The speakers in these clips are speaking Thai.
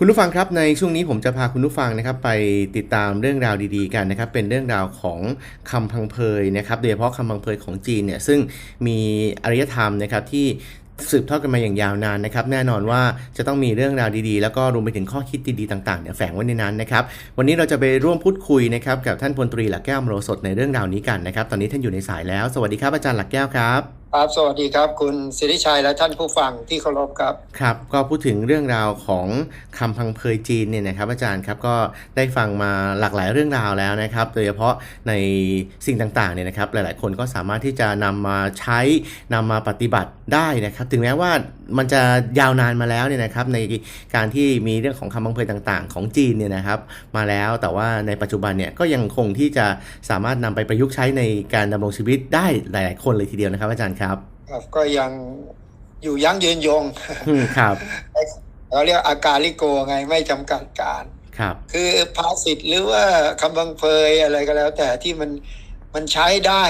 คุณผู้ฟังครับในช่วงนี้ผมจะพาคุณผู้ฟังนะครับไปติดตามเรื่องราวดีๆกันนะครับเป็นเรื่องราวของคำพังเพยนะครับโดยเฉพาะคำพังเพยของจีนเนี่ยซึ่งมีอารยธรรมนะครับที่สืบทอดกันมาอย่างยาวนานนะครับ แน่นอนว่าจะต้องมีเรื่องราวดีๆ แล้วก็รวมไปถึงข้อคิดดีๆต่างๆเนี่ยแฝงไว้ในนั้นนะครับ วันนี้เราจะไปร่วมพูดคุยนะครับกับท่านพลตรีหลักแก้วมโรสดในเรื่องราวนี้กันนะครับ ตอนนี้ท่านอยู่ในสายแล้ว สวัสดีครับอาจารย์หลักแก้วครับครับสวัสดีครับ คุณสิริชัยและท่านผู้ฟังที่เคารพครับครับ ก็พูดถึงเรื่องราวของคำพังเพยจีนเนี่ยนะครับอาจารย์ครับก็ได้ฟังมาหลากหลายเรื่องราวแล้วนะครับ โดยเฉพาะในสิ่งต่างๆเนี่ยนะครับ หลายๆ คนก็สามารถที่จะนำมาใช้นำมาปฏิบัติได้นะครับ ถึงแม้ว่า มันจะยาวนานมาแล้วเนี่ยนะครับในการที่มีเรื่องของคำพังเพยต่างๆ ของจีนเนี่ยนะครับมาแล้วแต่ว่าในปัจจุบันเนี่ยก็ยังคงที่จะสามารถนำไปประยุกต์ใช้ในการดำรงชีวิตได้หลาย ๆ คนเลยทีเดียวนะครับ อาจารย์ครับครับก็ยังอยู่ยั้งยืนยงอืมครับเราเรียกอาการลิโกไงไม่จำกัดการครับ คือภาษิตหรือว่าคำบังเพยอะไรก็แล้ว แต่ที่มันมันใช้ได้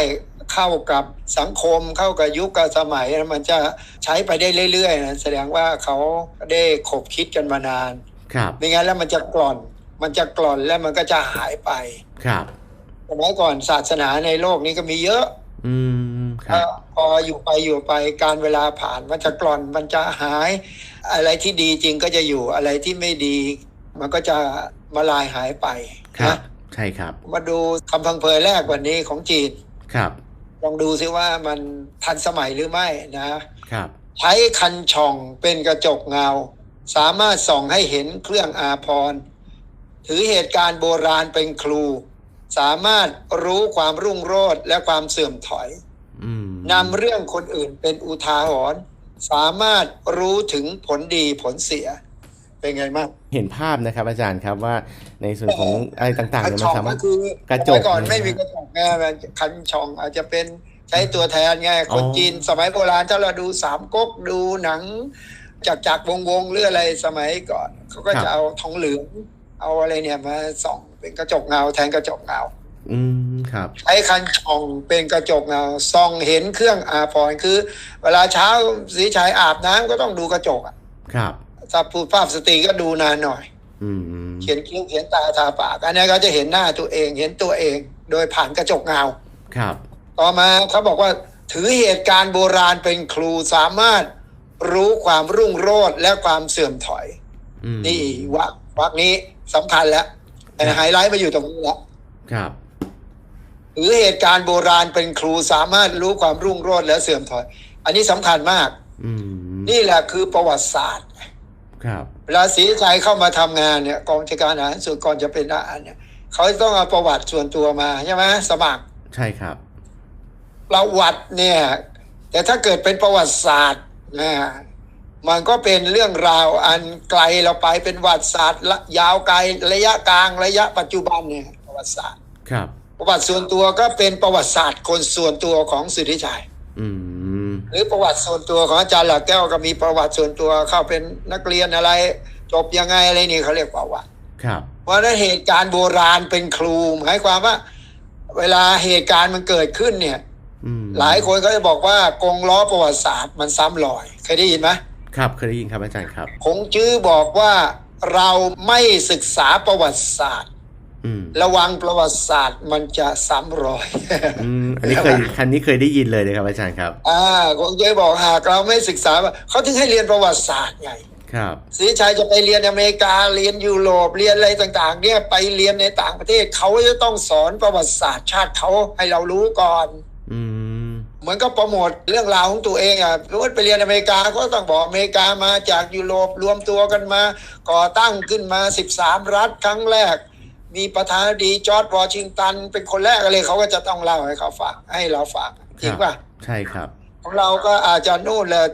เข้ากับสังคมเข้ากับยุคกับสมัยนะมันจะใช้ไปได้เรื่อยๆนะแสดงว่าเขาได้ขบคิดกันมานาน ครับไม่งั้นแล้วมันจะกร่อน มันจะกร่อนแล้วมันก็จะหายไป ครับสมัยก่อนศาสนาในโลกนี้ก็มีเยอะ อืมครับพออยู่ไปอยู่ไปการเวลาผ่านมันจะกร่อนมันจะหาย อะไรที่ดีจริงก็จะอยู่อะไรที่ไม่ดี มันก็จะมาลายหายไปครับนะใช่ครับ มาดูคำพังเพยแรกวันนี้ของจีน ครับ ลองดูซิว่ามันทันสมัยหรือไม่นะครับ ใช้คันช่องเป็นกระจกเงา สามารถส่องให้เห็นเครื่องอาภรณ์ถือเหตุการณ์โบราณเป็นครู สามารถรู้ความรุ่งโรจน์และความเสื่อมถอยอืมนำเรื่องคนอื่นเป็นอุทาหรณ์สามารถรู้ถึงผลดีผลเสีย เป็นไงบ้างเห็นภาพนะครับ อาจารย์ครับว่าในส่วนของอะไรต่างๆคันเนี่ยมัช่นองสามารก็ถคือกระจกสมัยก่อนไม่มีกระจกไงมันคันช่องอาจจะเป็นใช้ตัวแทนไงคนอ๋อจีน สมัยโบราณถ้าเราดูสามก๊กดูหนังจากจากวงวงๆหรืออะไรสมัยก่อนเขาก็จะเอาทองเหลืองเอาอะไรเนี่ยมาส่องเป็นกระจกเงาแทนกระจกเงา อืมครับใช้คันช่องเป็นกระจกเงาส่องเห็นเครื่องอาภรณ์คือ เวลาเช้าสีชายอาบน้ำก็ต้องดูกระจกอะครับ ถ้าพูดภาพสตรีก็ดูนานหน่อยอืมเขียนคิ้วเขียนตาทาปาก อันนี้ก็จะเห็นหน้าตัวเองเห็นตัวเอง โดยผ่านกระจกเงาครับ ต่อมาเขาบอกว่า ถือเหตุการณ์โบราณเป็นครูสามารถรู้ความรุ่งโรจน์และความเสื่อมถอยอืมนี่วักวักนี้สำคัญแล้วแต่ไฮไลท์มาอยู่ตรงนี้แล้วครับถือเหตุการณ์โบราณเป็นครูสามารถรู้ความรุ่งโรจน์และเสื่อมถอย อันนี้สำคัญมากอืมนี่แหละคือประวัติศาสตร์ ครับเวลาศรีชัยเข้ามาทำงานเนี่ยกองจัดการอาหารส่วนก่อนจะเป็นทหารเนี่ยเขาต้องเอาประวัติส่วนตัวมาใช่ไหมสมัครใช่ครับ ประวัติเนี่ย แต่ถ้าเกิดเป็นประวัติศาสตร์นะมันก็เป็นเรื่องราวอันไกลเราไปเป็นประวัติศาสตร์ละยาวไกลระยะกลางระยะปัจจุบันเนี่ยประวัติศาสตร์ครับ ประวัติส่วนตัวก็เป็นประวัติศาสตร์คนส่วนตัวของสุทธิชัยอืม หรือประวัติส่วนตัวของอาจารย์หลักแก้วก็มีประวัติส่วนตัวเข้าเป็นนักเรียนอะไร จบยังไงอะไรนี่เขาเรียกประวัติครับเพราะฉะนั้นเหตุการณ์โบราณเป็นครูหมายความว่า เวลาเหตุการณ์มันเกิดขึ้นเนี่ยอืมหลายคนก็จะบอกว่ากงล้อประวัติศาสตร์มันซ้ำรอยเคยได้ยินไหมครับเคยได้ยินครับอาจารย์ครับคงจื้อบอกว่าเราไม่ศึกษาประวัติศาสตร์อืม ระวังประวัติศาสตร์มันจะซ้ำรอยอืมอันนี้เคยคันนี้เคยได้ยินเลยนะครับอาจารย์ครับ อ่าคงจื้อบอกหากเราไม่ศึกษาเขาถึงให้เรียนประวัติศาสตร์ไงครับศรีชัยจะไปเรียนอเมริกาเรียนยุโรปเรียนอะไรต่าง ๆ เนี่ยไปเรียนในต่างประเทศเขาจะต้องสอนประวัติศาสตร์ชาติเขาให้เรารู้ก่อนอืมเหมือนก็โปรโมทเรื่องราวของตัวเองอะสมมติไปเรียนอเมริกาก็ต้องบอกอเมริกามาจากยุโรปรวมตัวกันมา ก่อตั้งขึ้นมา 13 รัฐครั้งแรก มีประธานาธิบดีจอร์จวอชิงตัน เป็นคนแรกอะไรเขาก็จะต้องเล่าให้เขาฟังให้เราฟังจริงป่ะใช่ครับของเราก็อาจจะนู่นแหละ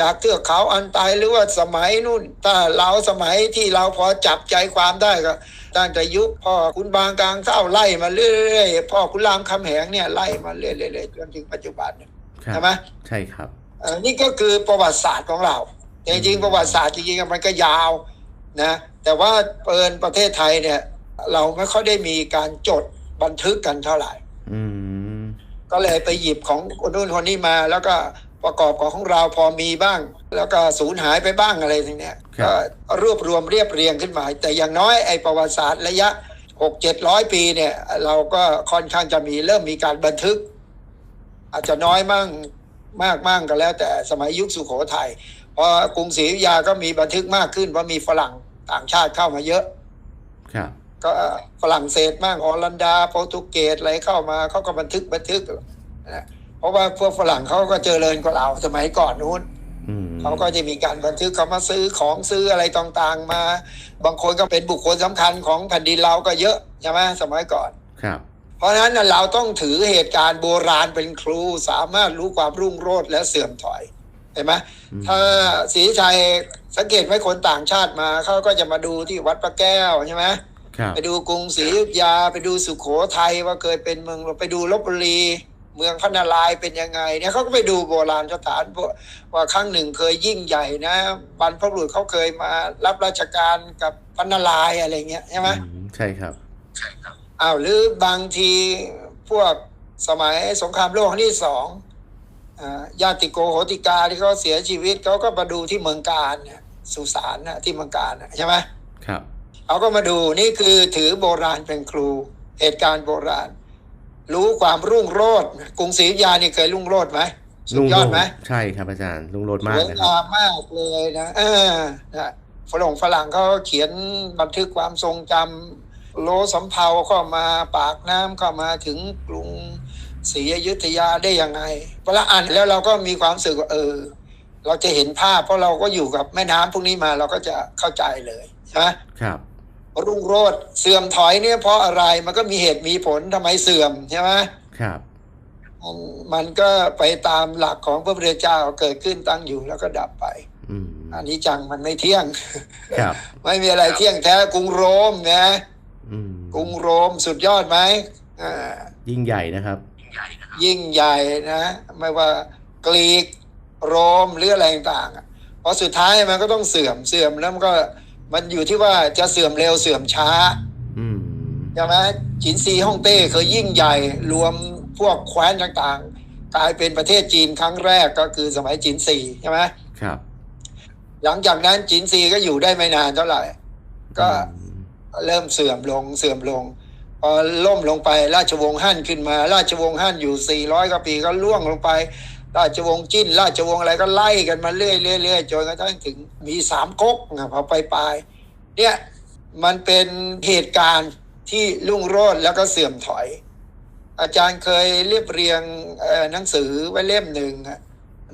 จากเทือกเขาอันไตหรือว่าสมัยนู่นถ้าเราสมัยที่เราพอจับใจความได้ก็ตั้งแต่ยุคพ่อคุณบางกลางเท่าไล่มาเรื่อยๆพ่อคุณรามคำแหงเนี่ยไล่มาเรื่อยๆจนถึงปัจจุบันเนี่ยครับใช่ไหมใช่ครับเอ่อนี่ก็คือประวัติศาสตร์ของเราแต่จริงๆประวัติศาสตร์จริงๆมันก็ยาวนะแต่ว่าเปินประเทศไทยเนี่ย เราไม่ค่อยได้มีการจดบันทึกกันเท่าไหร่อืมก็เลยไปหยิบของคนนู้นคนนี้มา แล้วก็ประกอบกับของเราพอมีบ้าง แล้วก็สูญหายไปบ้างอะไรทั้งเนี้ยครับก็รวบรวมเรียบเรียงขึ้นมา แต่อย่างน้อยไอ้ประวัติศาสตร์ระยะหกเจ็ดร้อยปีเนี่ย เราก็ค่อนข้างจะมีเริ่มมีการบันทึก อาจจะน้อยมั่งมากมั่งก็แล้ว แต่สมัยยุคสุโขทัยพอกรุงศรีอยุธยาก็มีบันทึกมากขึ้นเพราะมีฝรั่งต่างชาติเข้ามาเยอะ ครับ ก็ฝรั่งเศสบ้างฮอลันดาโปรตุเกสอะไรเข้ามาเขาก็บันทึกบันทึกนะเพราะว่าพวกฝรั่งเขาก็เจริญกว่าเราสมัยก่อนนู้นอืมเขาก็จะมีการบันทึกเขามาซื้อของซื้ออะไรต่างๆมา บางคนก็เป็นบุคคลสำคัญของแผ่นดินเราก็เยอะใช่ไหมสมัยก่อนครับ เพราะฉะนั้นน่ะเราต้องถือเหตุการณ์โบราณเป็นครูสามารถรู้ความรุ่งโรจน์และเสื่อมถอยเห็นไหมอืมถ้าศรีชัยสังเกตไหมคนต่างชาติมาเขาก็จะมาดูที่วัดพระแก้วใช่ไหมครับ ไปดูกรุงศรีอยุธยา ไปดูสุโขทัยว่าเคยเป็นเมืองไปดูลบบุรีเมืองพระนารายณ์เป็นยังไงเนี่ยเขาก็ไปดูโบราณสถานว่าว่าครั้งหนึ่งเคยยิ่งใหญ่นะบรรพบุรุษเขาเคยมารับราชการกับพระนารายณ์อะไรเงี้ยใช่ไหมอืมใช่ครับอ้าวหรือบางทีพวกสมัยสงครามโลกครั้งที่สองอ่าญาติโกโหติกาที่เขาเสียชีวิตเขาก็มาดูที่เมืองการเนี่ยสุสานนะที่เมืองการนะใช่ไหมครับ เขาก็มาดูนี่คือถือโบราณเป็นครู เหตุการณ์โบราณ รู้ความรุ่งโรจน์กรุงศรีอยุธยานี่เคยรุ่งโรจน์ไหมสุดยอดไหมใช่ครับอาจารย์ลุงโรดสมากวยนะครับงามมากเลยนะเออนะฝรั่งฝรั่งเขาเขียนบันทึกความทรงจำโลสำเภาเข้ามาปากน้ำเข้ามาถึงกรุงศรีอยุธยาได้ยังไงเวลาอ่านแล้วเราก็มีความรู้สึกว่าเออ เราจะเห็นภาพเพราะเราก็อยู่กับแม่น้ำพวกนี้มาเราก็จะเข้าใจเลยใช่ไหมครับ รุ่งโรจน์เสื่อมถอยเนี่ยเพราะอะไรมันก็มีเหตุมีผลทำไมเสื่อมใช่ไหมครับมันมันก็ไปตามหลักของพระพุทธเจ้าเกิดขึ้นตั้งอยู่แล้วก็ดับไปอืมอันนี้จังมันไม่เที่ยงครับไม่มีอะไรเที่ยงแท้กรุงโรมนะอืมกรุงโรมสุดยอดไหมอ่ายิ่งใหญ่นะครับ ยิ่งใหญ่นะ ไม่ว่ากรีกโรมหรืออะไรต่างๆอะเพราะสุดท้ายมันก็ต้องเสื่อมเสื่อมแล้วมันก็ มันอยู่ที่ว่าจะเสื่อมเร็วเสื่อมช้าอืมใช่ไหมจินซีฮ่องเต้เคยยิ่งใหญ่รวมพวกแคว้นต่างๆ กลายเป็นประเทศจีนครั้งแรกก็คือสมัยจินซีใช่ไหมครับ หลังจากนั้นจินซีก็อยู่ได้ไม่นานเท่าไหร่ ก็อืมเริ่มเสื่อมลงเสื่อมลงพอล่มลงไปราชวงศ์ฮั่นขึ้นมา ราชวงศ์ฮั่นอยู่ 400กว่าปีก็ล่วงลงไป ราชวงศ์จิ้น ราชวงศ์อะไรก็ไล่กันมาเรื่อยๆเรื่อยๆจนกระทั่งถึงมีสามก๊กนะพอไปปลายๆเนี่ยมันเป็นเหตุการณ์ที่รุ่งโรจน์แล้วก็เสื่อมถอย อาจารย์เคยเรียบเรียงเอ่อหนังสือไว้เล่มหนึ่งอะ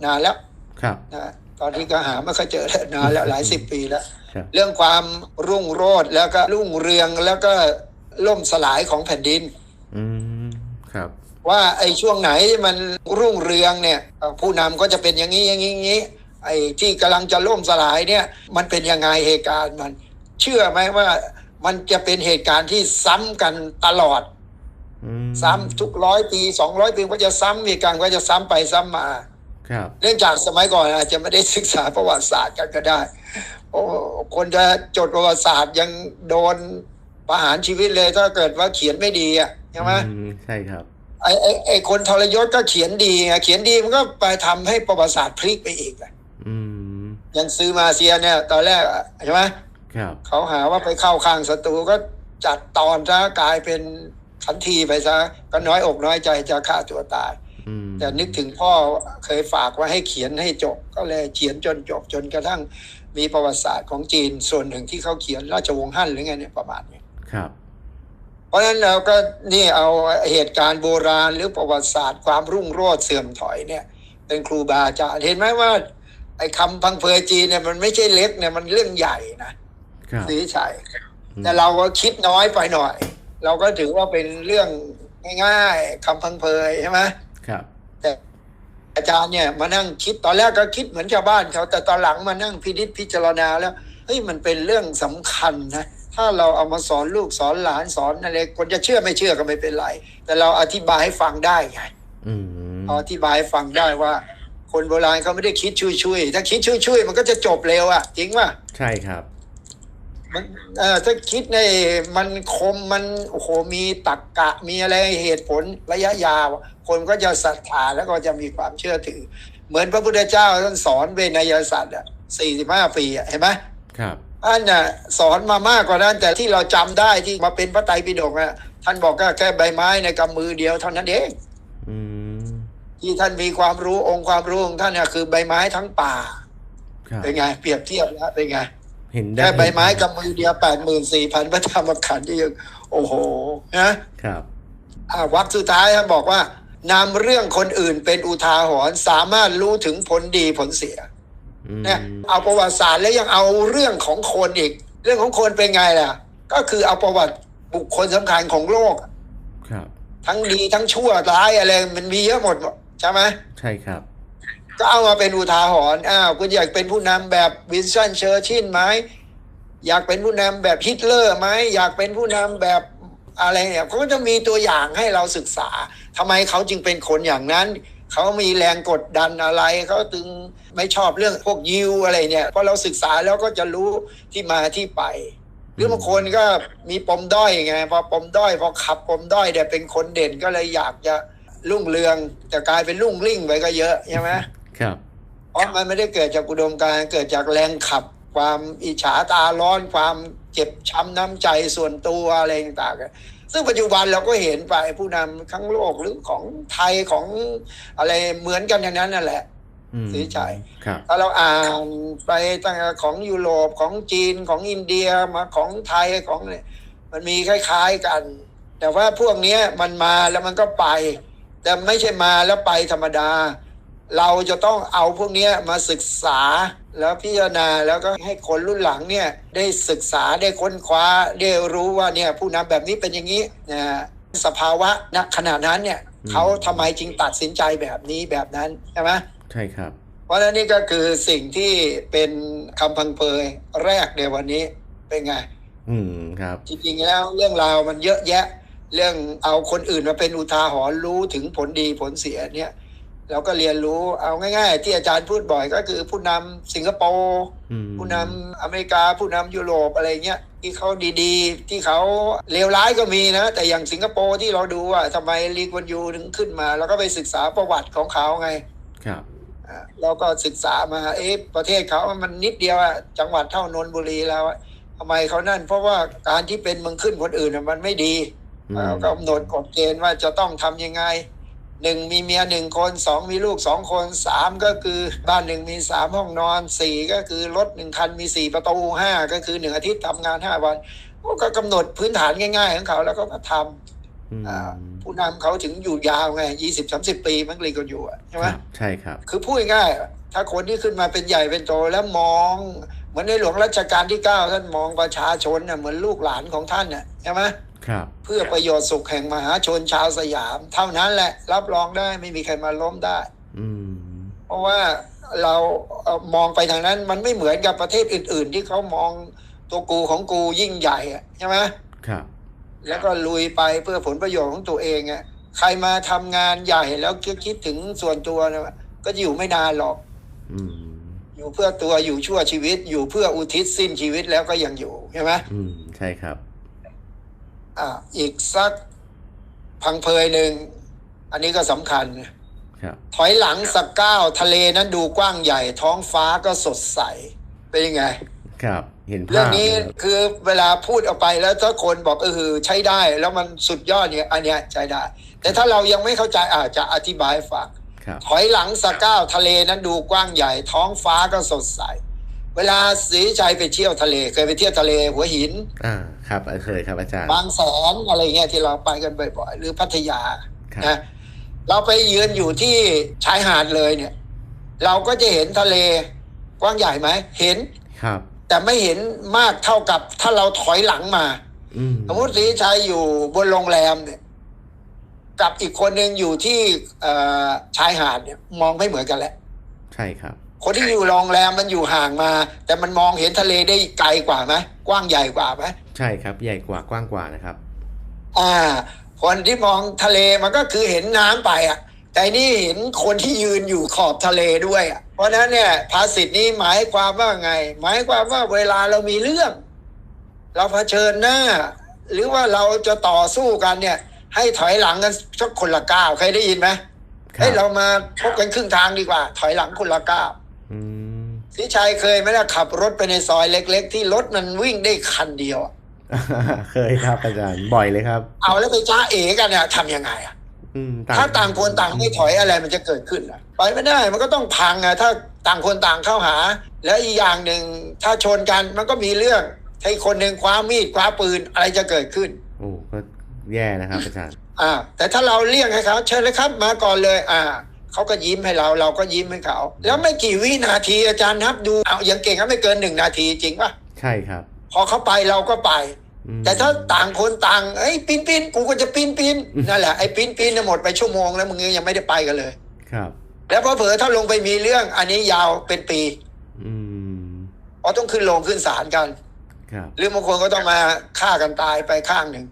นานแล้วครับนะตอนนี้ก็หาไม่ค่อยเจอแล้วนานแล้วหลายสิบปีแล้วครับเรื่องความรุ่งโรจน์แล้วก็รุ่งเรืองแล้วก็ล่มสลายของแผ่นดิน อืมครับ ว่าไอ้ช่วงไหนที่มันรุ่งเรืองเนี่ยเอ่อผู้นำก็จะเป็นอย่างนี้อย่างนี้อย่างนี้ไอ้ที่กำลังจะล่มสลายเนี่ยมันเป็นยังไงเหตุการณ์มัน เชื่อไหมว่ามันจะเป็นเหตุการณ์ที่ซ้ำกันตลอดอืมซ้ำทุกร้อยปีสองร้อยปีก็จะซ้ำเหตุการณ์ก็จะซ้ำไปซ้ำมาครับเนื่องจากสมัยก่อนอาจจะไม่ได้ศึกษาประวัติศาสตร์กันก็ได้โอ้คนจะจดประวัติศาสตร์ยังโดนประหารชีวิตเลยถ้าเกิดว่าเขียนไม่ดีอะใช่ไหมอืมใช่ครับ ไอ้ไอ้ไอ้คนทรยศก็เขียนดีไงเขียนดีมันก็ไปทำให้ประวัติศาสตร์พลิกไปอีกอะอืมอยังซื้อมาเซียเนี่ย ตอนแรกอะใช่ไหมครับเขาหาว่าไปเข้าข้างศัตรูก็จัดตอนซะกลายเป็นขันทีไปซะก็น้อยอกน้อยใจจะฆ่าตัวตายอืมแต่นึกถึงพ่อเคยฝากไว้ให้เขียนให้จบ ก็เลยเขียนจนจบจนกระทั่งมีประวัติศาสตร์ของจีนส่วนหนึ่งที่เขาเขียนราชวงศ์ฮั่นหรือไงเนี่ยประมาณนี้ครับเพ ราะฉะนั้นเราก็นี่เอาเหตุการณ์โบราณหรือประวัติศาสตร์ความรุ่งโรจน์เสื่อมถอยเนี่ย เป็นครูบาอาจารย์เห็นไหมว่า ไอ้คำพังเพยจีนเนี่ยมันไม่ใช่เล็กเนี่ยมันเรื่องใหญ่นะครับสีชัยอืมแต่เราก็คิดน้อยไปหน่อย เราก็ถือว่าเป็นเรื่องง่ายๆคำพังเพยใช่ไหมครับอาจารย์เนี่ยมานั่งคิดตอนแรกก็คิดเหมือนชาวบ้านเขาแต่ตอนหลังมานั่งพินิจพิจารณาแล้วเฮ้ยมันเป็นเรื่องสำคัญนะ ถ้าเราเอามาสอนลูกสอนหลานสอนอะไรคนจะเชื่อไม่เชื่อก็ไม่เป็นไร แต่เราอธิบายให้ฟังได้ไงอืมเอาอธิบายให้ฟังได้ว่า คนโบราณเขาไม่ได้คิดช่วยๆถ้าคิดช่วยๆมันก็จะจบเร็วอะจริงป่ะใช่ครับ มันเอ่อถ้าคิดในมันคมมันโอ้โหมีตรรกกะมีอะไรเหตุผลระยะยาว คนก็จะศรัทธาแล้วก็จะมีความเชื่อถือ เหมือนพระพุทธเจ้าท่านสอนเวนยศาสตร์อะสี่สิบห้าปีอะเห็นไหมครับ ท่านน่ะสอนมามากกว่านั้น แต่ที่เราจำได้ที่มาเป็นพระไตรปิฎกอะท่านบอกก็แค่ใบไม้ในกำมือเดียวเท่านั้นเองอืมที่ท่านมีความรู้องค์ความรู้ของท่านเนี่ยคือใบไม้ทั้งป่าครับเป็นไง เปรียบเทียบแล้วเป็นไงเห็นได้แค่ใบไม้กับมือเดียวแปดหมื่นสี่พันพระธรรมขันธ์ที่ยังโอ้โหนะครับอ่าวักสุดท้ายท่านบอกว่านำเรื่องคนอื่นเป็นอุทาหรณ์สามารถรู้ถึงผลดีผลเสียอืมเนี่ยเอาประวัติศาสตร์แล้วยังเอาเรื่องของคนอีก เรื่องของคนเป็นไงล่ะ ก็คือเอาประวัติบุคคลสำคัญของโลก ครับ ทั้งดีทั้งชั่วร้ายอะไรมันมีเยอะหมดใช่ไหมใช่ครับ ก็เอามาเป็นอุทาหรณ์อ้าวคุณอยากเป็นผู้นำแบบวินสตันเชอร์ชิลไหมอยากเป็นผู้นำแบบฮิตเลอร์ไหมอยากเป็นผู้นำแบบอะไรเนี่ยเขาก็จะมีตัวอย่างให้เราศึกษาทำไมเขาจึงเป็นคนอย่างนั้น เขามีแรงกดดันอะไรเขาถึงไม่ชอบเรื่องพวกยิวอะไรเนี่ยพอเราศึกษาแล้วก็จะรู้ที่มาที่ไป หรือบางคนก็มีปมด้อยไงพอปมด้อยพอขับปมด้อยเนี่ยเป็นคนเด่นก็เลยอยากจะรุ่งเรืองแต่กลายเป็นรุ่งริ่งไปก็เยอะใช่ไหมครับเพราะมันไม่ได้เกิดจากอุดมการณ์เกิดจากแรงขับ ความอิจฉาตาร้อนความเจ็บช้ำน้ำใจส่วนตัวอะไรต่างๆ ซึ่งปัจจุบันเราก็เห็นไปผู้นำทั้งโลกหรือของไทยของอะไรเหมือนกันทั้งนั้นนั่นแหละอืมสีชัยครับถ้าเราอ่านไปตั้งแต่ของยุโรปของจีนของอินเดียมาของไทยของเนี่ยมันมีคล้าย ๆกัน แต่ว่าพวกเนี้ยมันมาแล้วมันก็ไป แต่ไม่ใช่มาแล้วไปธรรมดา เราจะต้องเอาพวกเนี้ยมาศึกษา แล้วพิจารณาแล้วก็ให้คนรุ่นหลังเนี่ยได้ศึกษาได้ค้นคว้าได้รู้ว่าเนี่ยผู้นำแบบนี้เป็นอย่างนี้นะสภาวะณขณะนั้นเนี่ยอืมเขาทำไมจึงตัดสินใจแบบนี้แบบนั้นใช่ไหมใช่ครับ เพราะฉะนั้นนี่ก็คือสิ่งที่เป็นคำพังเพยแรกในวันนี้เป็นไง อืมครับจริงๆแล้วเรื่องราวมันเยอะแยะ เรื่องเอาคนอื่นมาเป็นอุทาหรณ์รู้ถึงผลดีผลเสียเนี่ย เราก็เรียนรู้เอาง่าย ๆ ที่อาจารย์พูดบ่อยก็คือผู้นำสิงคโปร์อืมผู้นำอเมริกาผู้นำยุโรปอะไรเงี้ยที่เขาดีๆ ที่เขาเลวร้ายก็มีนะ แต่อย่างสิงคโปร์ที่เราดูว่าทำไมลีกวนยูถึงขึ้นมาแล้วก็ไปศึกษาประวัติของเขาไงครับอ่าเราก็ศึกษามาเอ๊ะประเทศเขามันนิดเดียวอะจังหวัดเท่านนทบุรีแล้วอะทำไมเขานั่น เพราะว่าการที่เป็นเมึงขึ้นคนอื่นน่ะมันไม่ดีอืมเราก็กำหนดกฎเกณฑ์ว่าจะต้องทำยังไง หนึ่งมีเมียหนึ่งคนสองมีลูกสองคนสามก็คือบ้านหนึ่งมีสามห้องนอนสี่ก็คือรถหนึ่งคันมีสี่ประตูห้าก็คือหนึ่งอาทิตย์ทำงานห้าวันก็กำหนดพื้นฐานง่าย ๆ ของเขาแล้วก็มาทำอืมอ่าผู้นำเขาถึงอยู่ยาวไงยี่สิบสามสิบปีมันเลยก็อยู่อะใช่ไหมครับใช่ครับ คือพูดง่ายๆถ้าคนที่ขึ้นมาเป็นใหญ่เป็นโตแล้วมองเหมือนในหลวงรัชกาลที่เก้าท่านมองประชาชนน่ะเหมือนลูกหลานของท่านน่ะใช่ไหมครับ เพื่อประโยชน์สุขแห่งมหาชนชาวสยาม เท่านั้นแหละ รับรองได้ไม่มีใครมาล้มได้อืมเพราะว่าเราเอ่อมองไปทางนั้น มันไม่เหมือนกับประเทศอื่น ๆ ที่เขามองตัวกูของกูยิ่งใหญ่อะใช่ไหมครับแล้วก็ลุยไปเพื่อผลประโยชน์ของตัวเองอะใครมาทำงานใหญ่แล้วคิดถึงส่วนตัวนะก็อยู่ไม่นานหรอกอืมอยู่เพื่อตัวอยู่ชั่วชีวิต อยู่เพื่ออุทิศสิ้นชีวิตแล้วก็ยังอยู่ใช่ไหมอืมใช่ครับ อ่าอีกสักพังเพยหนึ่ง อันนี้ก็สำคัญครับถอยหลังสักก้าวทะเลนั้นดูกว้างใหญ่ ท้องฟ้าก็สดใส เป็นยังไง ครับ เห็นภาพเรื่องนี้ลยครับคือเวลาพูดออกไปแล้วถ้าคนบอกเออใช้ได้ แล้วมันสุดยอดเนี่ยอันเนี้ยใช้ได้ แต่ถ้าเรายังไม่เข้าใจอาจจะอธิบายให้ฟังครับถอยหลังสักก้าวทะเลนั้นดูกว้างใหญ่ ท้องฟ้าก็สดใส เวลาสีชัยไปเที่ยวทะเลเคยไปเที่ยวทะเลหัวหิน อ่าครับเคยครับอาจารย์บางแสนอะไรเงี้ยที่เราไปกันบ่อยๆ หรือพัทยาครับนะเราไปยืนอยู่ที่ชายหาดเลยเนี่ย เราก็จะเห็นทะเลกว้างใหญ่ไหมเห็นครับ แต่ไม่เห็นมากเท่ากับถ้าเราถอยหลังมาอืมสมมติสีชัยอยู่บนโรงแรมเนี่ยกับอีกคนหนึ่งอยู่ที่เอ่อชายหาดเนี่ย มองไม่เหมือนกันแหละ ใช่ครับ คนที่อยู่โรงแรมมันอยู่ห่างมา แต่มันมองเห็นทะเลได้ไกลกว่าไหมกว้างใหญ่กว่าไหมใช่ครับ ใหญ่กว่ากว้างกว่านะครับ อ่า คนที่มองทะเลมันก็คือเห็นน้ำไปอะ แต่นี่เห็นคนที่ยืนอยู่ขอบทะเลด้วยอะ เพราะฉะนั้นเนี่ยภาษิตนี้หมายความว่าไง หมายความว่าเวลาเรามีเรื่อง เราเผชิญหน้า หรือว่าเราจะต่อสู้กันเนี่ย ให้ถอยหลังกันสักคนละก้าวเคยได้ยินไหมครับเฮ้ยเรามาพบกันครึ่งทางดีกว่า ถอยหลังคนละก้าว อืมสิชัยเคยไหมล่ะขับรถไปในซอยเล็ก ๆ ที่รถมันวิ่งได้คันเดียวอะเคยครับอาจารย์บ่อยเลยครับ เอาแล้วไปจ้าเอกันเนี่ยทำยังไงอะอืมถ้าต่างคนต่างไม่ถอยอะไรมันจะเกิดขึ้นอะไปไม่ได้มันก็ต้องพังอะถ้าต่างคนต่างเข้าหา แล้วอีกอย่างหนึ่งถ้าชนกันมันก็มีเรื่องให้คนหนึ่งคว้ามีดคว้าปืนอะไรจะเกิดขึ้นโอ้ก็แย่นะครับอาจารย์ อ่า แต่ถ้าเราเรียกให้เขาเชิญเลยครับมาก่อนเลย อ่า เขาก็ยิ้มให้เราเราก็ยิ้มให้เขา แล้วไม่กี่วินาทีอาจารย์นับดูเอาอย่างเก่งก็ไม่เกินหนึ่งนาทีจริงปะใช่ครับ พอเขาไปเราก็ไปอืมแต่ถ้าต่างคนต่างเอ้ยปิ้นปิ้นกูก็จะปิ้นปิ้นนั่นแหละไอ้ปิ้นปิ้นเนี่ยหมดไปชั่วโมงแล้วมึงยังไม่ได้ไปกันเลย ครับ แล้วพอเผลอๆถ้าลงไปมีเรื่องอันนี้ยาวเป็นปี อืมเพราะต้องขึ้นลงขึ้นศาลกันครับหรือบางคนก็ต้องมาฆ่ากันตายไปข้างหนึ่ง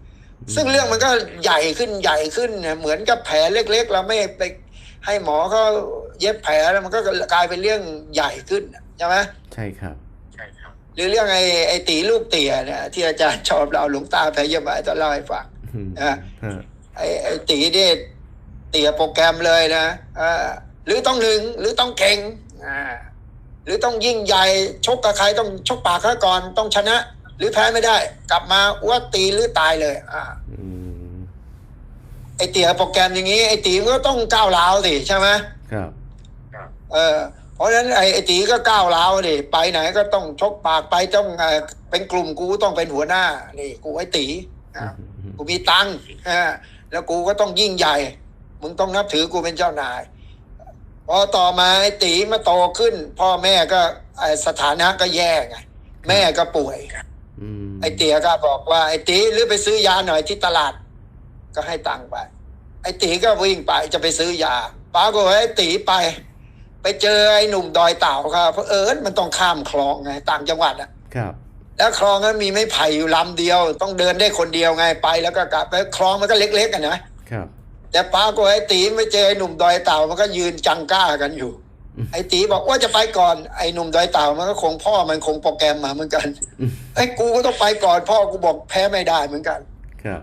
ซึ่งเรื่องมันก็ใหญ่ขึ้นใหญ่ขึ้นเนี่ยเหมือนกับแผลเล็ก ๆ เราไม่ไป ให้หมอเขาเย็บแผลแล้วมันก็กลายเป็นเรื่องใหญ่ขึ้นใช่ไหมใช่ครับ หรือเรื่องไอ้ไอ้ตีลูกเตี่ยเนี่ยที่อาจารย์ชอบเราหลวงตาแพยบายจะเล่าให้ฟังอืมอะฮะไอ้ไอ้ตีนี่เตี่ยโปรแกรมเลยนะอ่าหรือต้องหนึ่งหรือต้องเก่งอ่าหรือต้องยิ่งใหญ่ชกกับใครต้องชกปากเขาก่อนต้องชนะ หรือแพ้ไม่ได้ กลับมาว่าตีหรือตายเลย อ่าอืม ไอ้เตี๋ยโปรแกรมอย่างนี้ไอ้ตีมันก็ต้องก้าวร้าวสิใช่ไหมครับเออเพราะฉะนั้นไอ้ไอ้ตีก็ก้าวร้าวดิไปไหนก็ต้องชกปากไปต้องเอ่อเป็นกลุ่มกูต้องเป็นหัวหน้านี่กูไอ้ตีอะกูมีตังค์อ่าแล้วกูก็ต้องยิ่งใหญ่ มึงต้องนับถือกูเป็นเจ้านายพอต่อมาไอ้ตีมาโตขึ้น พ่อแม่ก็ไอ้สถานะก็แย่ไงแม่ก็ป่วยอืมไอ้เตี๋ยก็บอกว่าไอ้ตีหรือไปซื้อยาหน่อยที่ตลาด ก็ให้ตังค์ไป ไอ้ตีก็วิ่งไปจะไปซื้อยาปรากฏว่าไอ้ตีไป ไปเจอไอ้หนุ่มดอยเต่าครับเพราะเอิญมันต้องข้ามคลองไงต่างจังหวัดอะครับแล้วคลองนั้นมีไม้ไผ่อยู่ลำเดียว ต้องเดินได้คนเดียวไงไปแล้วก็กลับแล้วคลองมันก็เล็กๆกันนะครับ แต่ปรากฏไอ้ตีไปเจอไอ้หนุ่มดอยเต่ามันก็ยืนจังก้ากันอยู่อืมไอ้ตีบอกว่าจะไปก่อนไอ้หนุ่มดอยเต่ามันก็คงพ่อมันคงโปรแกรมมาเหมือนกันอืมไอ้กูก็ต้องไปก่อนพ่อกูบอกแพ้ไม่ได้เหมือนกัน ครับ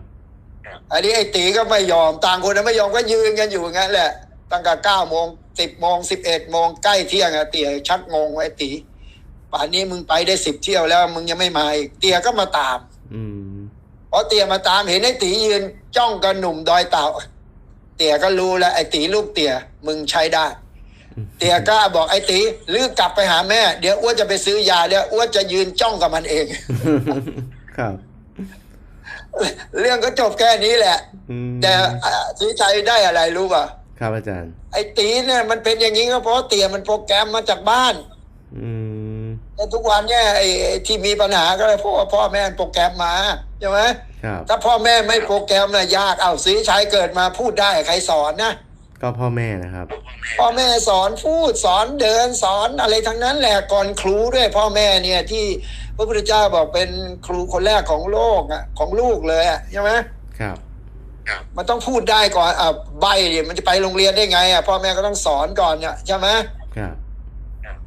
อันนี้ไอ้ตีก็ไม่ยอมต่างคนนะไม่ยอมก็ยืนกันอยู่อย่างนั้นแหละ ตั้งแต่เก้าโมงสิบโมงสิบเอ็ดโมงใกล้เที่ยงอะเตี๋ยชักงงว่าไอ้ตีป่านนี้มึงไปได้สิบเที่ยวแล้ว มึงยังไม่มาอีกเตี๋ยก็มาตาม อืมพอเตี๋ยมาตามเห็นไอ้ตียืนจ้องกับหนุ่มดอยเต่า เตี๋ยก็รู้แล้วไอ้ตีลูกเตี๋ยมึงใช้ได้เตี๋ยก็บอกไอ้ตีลือกลับไปหาแม่ เดี๋ยวอ้วนจะไปซื้อยาเดี๋ยวอ้วนจะยืนจ้องกับมันเอง ครับ เรื่องก็จบแค่นี้แหละ อืมแต่อ่าสีชัยได้อะไรรู้ป่ะ ครับอาจารย์ ไอ้ตีเนี่ยมันเป็นอย่างนี้ก็เพราะเตี่ยมันโปรแกรมมาจากบ้าน อืม แต่ทุกวันเนี่ยไอ้ไอ้ที่มีปัญหาก็เลยเพราะว่าพ่อแม่โปรแกรมมาใช่ไหมครับ ถ้าพ่อแม่ไม่โปรแกรมน่ะยากเอาสีชัยเกิดมาพูดได้ใครสอนนะ ก็พ่อแม่นะครับ พ่อแม่สอนพูดสอนเดินสอนอะไรทั้งนั้นแหละก่อนครูด้วยพ่อแม่เนี่ยที่พ ระพุทธเจ้าบอกเป็นครูคนแรกของโลกอะของลูกเลยอะใช่ไหมครับ มันต้องพูดได้ก่อนอะใบเนี่ยมันจะไปโรงเรียนได้ไงอะพ่อแม่ก็ต้องสอนก่อนเนี่ยใช่ไหมครับ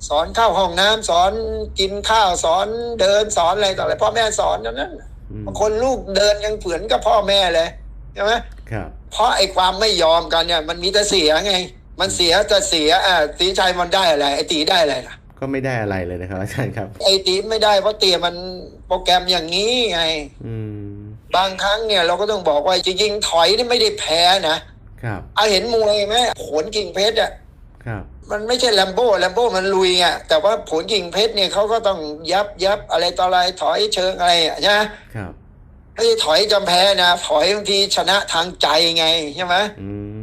สอนเข้าห้องน้ำสอนกินข้าวสอนเดินสอนอะไรต่ออะไรพ่อแม่สอนอย่างนั้นอืมบางคนลูกเดินยังเผือนกับพ่อแม่เลยใช่ไหมครับ เพราะไอ้ความไม่ยอมกันเนี่ย มันมีแต่เสียไง มันเสียจะเสียอะตีชัยมันได้อะไรไอ้ตีได้อะไรล่ะ ก็ไม่ได้อะไรเลยนะครับอาจารย์ครับ ไอ้ตีไม่ได้เพราะเตียมันโปรแกรมอย่างนี้ไงอืมบางครั้งเนี่ยเราก็ต้องบอกว่าจริงๆถอยนี่ไม่ได้แพ้นะครับเอาเห็นมวยไหมผลกิ่งเพชรอะครับมันไม่ใช่แลมโบ้แลมโบ้มันลุยไงแต่ว่าผลกิ่งเพชรเนี่ยเขาก็ต้องยับยับอะไรต่ออะไรถอยเชิงอะไรอะใช่ไหมครับไม่ใช่ถอยจำแพ้นะ ถอยบางทีชนะทางใจไงใช่ไหมอืมครับ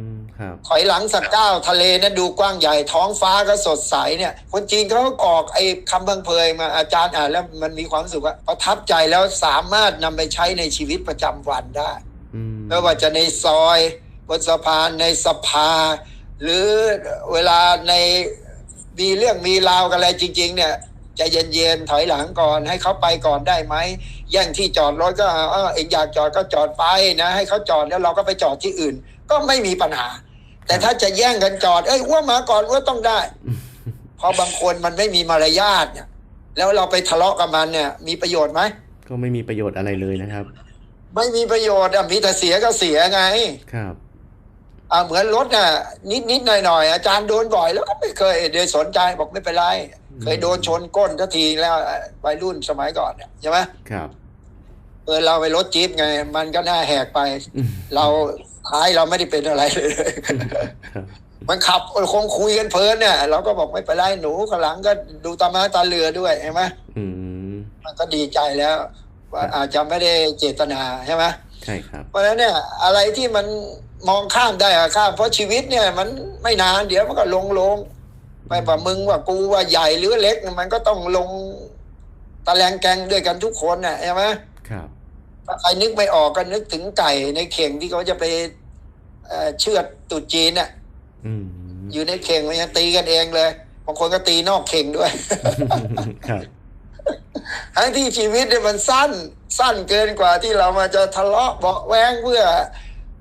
ถอยหลังสักก้าวทะเลนั้นดูกว้างใหญ่ท้องฟ้าก็สดใสเนี่ย คนจีนเขาออกไอ้คำบังเพยมาอาจารย์อ่านแล้วมันมีความรู้สึกว่าประทับใจแล้วสามารถนำไปใช้ในชีวิตประจำวันได้อืมไม่ว่าจะในซอยบนสะพานในสภา หรือเวลาในมีเรื่องมีราวกันอะไรจริง ๆ เนี่ยใจะเย็นๆถอยหลังก่อนให้เขาไปก่อนได้ไหมแย่งที่จอดรถก็เออเองอยากจอดก็จอดไปนะ ให้เขาจอดแล้วเราก็ไปจอดที่อื่น ก็ไม่มีปัญหา แต่ถ้าจะแย่งกันจอดเอ้ยอ้ว่ามาก่อนอ้ว่าต้องได้เพราะบางคนมันไม่มีมารยาทเนี่ย แล้วเราไปทะเลาะกับมันเนี่ย มีประโยชน์ไหมก็ไม่มีประโยชน์อะไรเลยนะครับ ไม่มีประโยชน์อะมีแต่เสียก็เสียไงครับอ่าเหมือนรถน่ะ นิดนิดหน่อยหน่อยๆอาจารย์โดนบ่อยแล้วก็ไม่เคยได้สนใจบอกไม่เป็นไร เคยโดนชนก้นทัทีแล้ววัยรุ่นสมัยก่อนเนี่ยใช่ไหมครับเออเราไปรถจี๊ปไง มันก็น่าแหกไปอืมเรา ท้ายเราไม่ได้เป็นอะไรเลยครับมันขับคงคุยกันเพลินเนี่ย เราก็บอกไม่เป็นไรหนูข้างหลังก็ดูตามาตาเรือด้วยใช่ไหมอืมมันก็ดีใจแล้ว ว่าอาจจะไม่ได้เจตนาใช่ไหมใช่ครับ เพราะฉะนั้นเนี่ย อะไรที่มันมองข้ามได้อะข้ามเพราะชีวิตเนี่ย มันไม่นานเดี๋ยวมันก็ลงลงไม่ว่ามึงว่ากูว่าใหญ่หรือเล็ก มันก็ต้องลงตะแลงแกงด้วยกันทุกคนน่ะใช่ไหมครับถ้าใครนึกไม่ออกก็นึกถึงไก่ในเข่งที่เขาจะไป เอ่อเชือดตรุษจีนน่ะอืมอยู่ในเข่งมันยังตีกันเองเลยบางคนก็ตีนอกเข่งด้วยครับทั้งที่ชีวิตเนี่ยมันสั้น สั้นเกินกว่าที่เรามาจะทะเลาะเบาะแว้งเพื่อ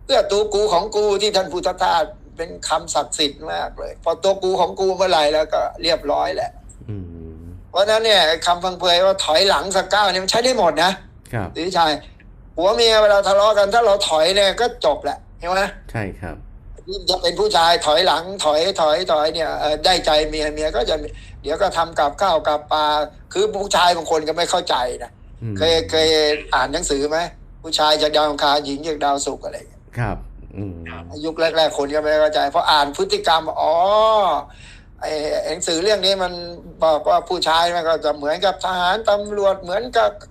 เพื่อตัวกูของกูที่ท่านพุทธทาสเป็นคำศักดิ์สิทธิ์มากเลย พอตัวกูของกูเมื่อไหร่แล้วก็เรียบร้อยแหละอืมเพราะฉะนั้นเนี่ยคำพังเพยว่าถอยหลังสักก้าวเนี่ยมันใช้ได้หมดนะครับหรือชายผัวเมียเวลาทะเลาะกันถ้าเราถอยเนี่ยก็จบแหละ ใช่ไหมใช่ครับจะเป็นผู้ชายถอยหลังถอยถอยถอยเนี่ยเอ่อได้ใจเมียเมียก็จะเดี๋ยวก็ทำกับข้าวกับปลาคือผู้ชายบางคนก็ไม่เข้าใจนะอืมเคยเคยอ่านหนังสือไหมผู้ชายจากดาวอังคารหญิงจากดาวศุกร์อะไรอย่างเงี้ยครับอืมยุคแรก ๆ คนก็ไม่เข้าใจ เพราะอ่านพฤติกรรมอ๋อไอ้หนังสือเรื่องนี้มันบอกว่าผู้ชายมันก็จะเหมือนกับทหารตำรวจเหมือนกับอ่า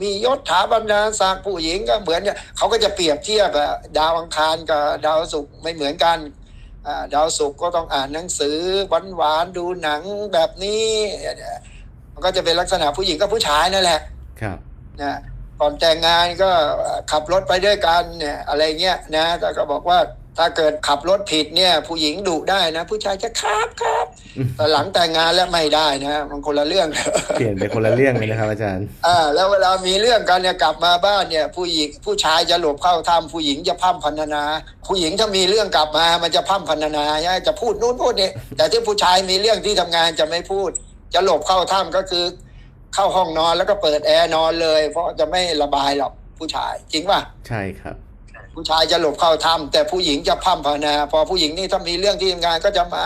มียศถาบรรดาศักดิ์ผู้หญิงก็เหมือนกันเขาก็จะเปรียบเทียบอะดาวอังคารกับดาวศุกร์ไม่เหมือนกันอ่าดาวศุกร์ก็ต้องอ่านหนังสือหวานๆดูหนังแบบนี้มันก็จะเป็นลักษณะผู้หญิงกับผู้ชายนั่นแหละครับนะก่อนแต่งงานก็ขับรถไปด้วยกันเนี่ยอะไรเงี้ยนะแต่ก็บอกว่า ถ้าเกิดขับรถผิดเนี่ย ผู้หญิงดุได้นะ ผู้ชายจะครับครับอืมแต่หลังแต่งงานแล้วไม่ได้นะมันคนละเรื่องเปลี่ยนไปคนละเรื่องเลยนะครับอาจารย์ อ่า แล้วเวลามีเรื่องกันเนี่ยกลับมาบ้านเนี่ย ผู้หญิงผู้ชายจะหลบเข้าถ้ำผู้หญิงจะพร่ำพรรณนา ผู้หญิงถ้ามีเรื่องกลับมามันจะพร่ำพรรณนาใช่ไหมจะพูดนู่นพูดนี่แต่ที่ผู้ชายมีเรื่องที่ทำงานจะไม่พูด จะหลบเข้าถ้ำก็คือ เข้าห้องนอนแล้วก็เปิดแอร์นอนเลย เพราะจะไม่ระบายหรอกผู้ชายจริงป่ะใช่ครับ ผู้ชายจะหลบเข้าถ้ำแต่ผู้หญิงจะพร่ำพรรณนาพอผู้หญิงนี่ถ้ามีเรื่องที่ทำงานก็จะมา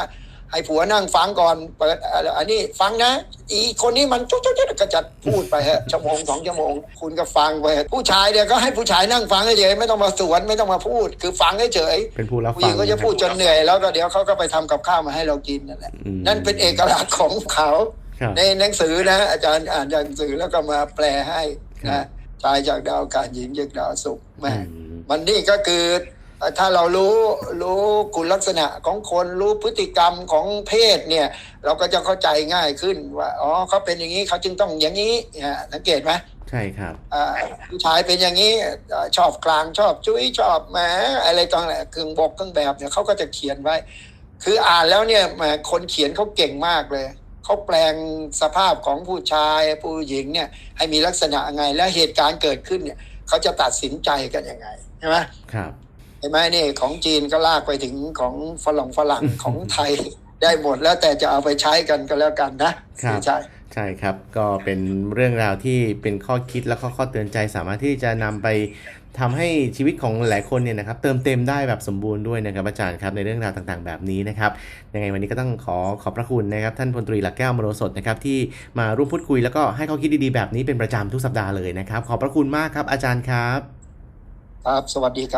ให้ผัวนั่งฟังก่อนเปิดอ่าอันนี้ฟังนะ อีคนนี้มันจุ๊จุ๊ก็จะพูดไปฮะชั่วโมงสองชั่วโมงคุณก็ฟังไปผู้ชายเนี่ยก็ให้ผู้ชายนั่งฟังเฉยๆไม่ต้องมาสวนไม่ต้องมาพูด คือฟังเฉยเป็นผู้รับๆผู้หฟัญิงงก็จะพูดจนเหนื่อยแล้วก็เดี๋ยวเขาก็ไปทำกับข้าวมาให้เรากินนั่นแหละอืมนั่นเป็นเอกลักษณ์ของเขาครับในหนังสือนะ อาจารย์อ่านจากหนังสือแล้วก็มาแปลให้ครันะบชายจากดาวอังการหญิงจากดาวศุกร์แม่อื มมันนี่ก็คือเอ่อถ้าเรารู้รู้คุณลักษณะของคนรู้พฤติกรรมของเพศเนี่ย เราก็จะเข้าใจง่ายขึ้นว่าอ๋อเขาเป็นอย่างนี้เขาจึงต้องอย่างนี้เนี่ยสังเกตไหมใช่ครับอ่าผู้ชายเป็นอย่างนี้เอ่อชอบกลางชอบจุ้ยชอบแหมอะไรต่างๆเครื่องบกเครื่องแบบเนี่ยเขาก็จะเขียนไว้ คืออ่านแล้วเนี่ยแหมคนเขียนเขาเก่งมากเลยเขาแปลงสภาพของผู้ชายผู้หญิงเนี่ยให้มีลักษณะไงและเหตุการณ์เกิดขึ้นเนี่ยเขาจะตัดสินใจกันยังไงใช่ไหมครับเห็นไหมนี่ของจีนก็ลากไปถึงของฝรั่งฝรั่งของไทยได้หมดแล้วแต่จะเอาไปใช้กันก็แล้วกันนะครับใช่ใช่ครับก็เป็นเรื่องราวที่เป็นข้อคิดและข้อข้อเตือนใจสามารถที่จะนำไปทำให้ชีวิตของหลายคนเนี่ยนะครับเติมเต็มได้แบบสมบูรณ์ด้วยนะครับอาจารย์ครับในเรื่องราวต่างๆ แบบนี้นะครับยังไงวันนี้ก็ต้องขอขอบพระคุณนะครับท่านพลตรีหลักแก้วมโรสดนะครับที่มาร่วมพูดคุยแล้วก็ให้ข้อคิดดีๆแบบนี้เป็นประจำทุกสัปดาห์เลยนะครับขอบพระคุณมากครับอาจารย์ครับ ครับสวัสดีครับ